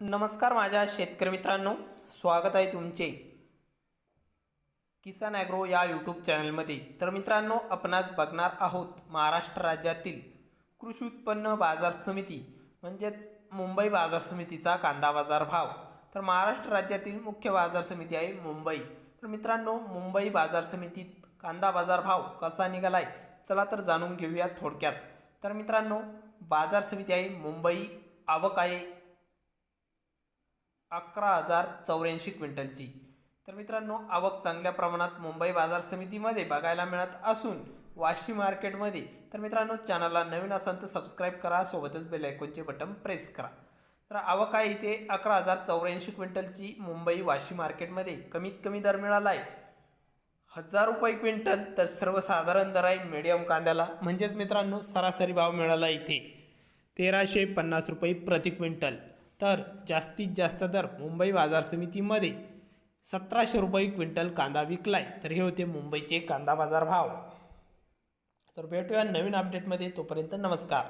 नमस्कार माझ्या शेतकरी मित्रांनो. स्वागत आहे तुमचे. किसान ॲग्रो या यूट्यूब चॅनलमध्ये. तर मित्रांनो आपणास बघणार आहोत महाराष्ट्र राज्यातील कृषी उत्पन्न बाजार समिती म्हणजेच मुंबई बाजार समितीचा कांदा बाजार भाव. तर महाराष्ट्र राज्यातील मुख्य बाजार समिती आहे मुंबई. तर मित्रांनो मुंबई बाजार समितीत कांदा बाजार भाव कसा निघालाय चला तर जाणून घेऊया थोडक्यात. तर मित्रांनो बाजार समिती आहे मुंबई आवक आहे अकरा हजार चौऱ्याऐंशी क्विंटलची. तर मित्रांनो आवक चांगल्या प्रमाणात मुंबई बाजार समितीमध्ये बघायला मिळत असून वाशी मार्केटमध्ये तर मित्रांनो चॅनलला नवीन असाल तर सबस्क्राईब करा सोबतच बेल आयकॉनचे बटन प्रेस करा. तर आवक आहे इथे अकरा हजार चौऱ्याऐंशी क्विंटलची मुंबई वाशी मार्केटमध्ये. कमीत कमी दर मिळाला आहे हजार रुपये क्विंटल तर सर्वसाधारण दर आहे मीडियम कांद्याला. म्हणजेच मित्रांनो सरासरी भाव मिळाला इथे तेराशे पन्नास रुपये प्रति क्विंटल. तर जास्तीत जास्त दर मुंबई बाजार समितीमध्ये सतराशे रुपये क्विंटल कांदा विकलाय. तर हे होते मुंबईचे कांदा बाजार भाव. तर भेटूया नवीन अपडेटमध्ये तोपर्यंत नमस्कार.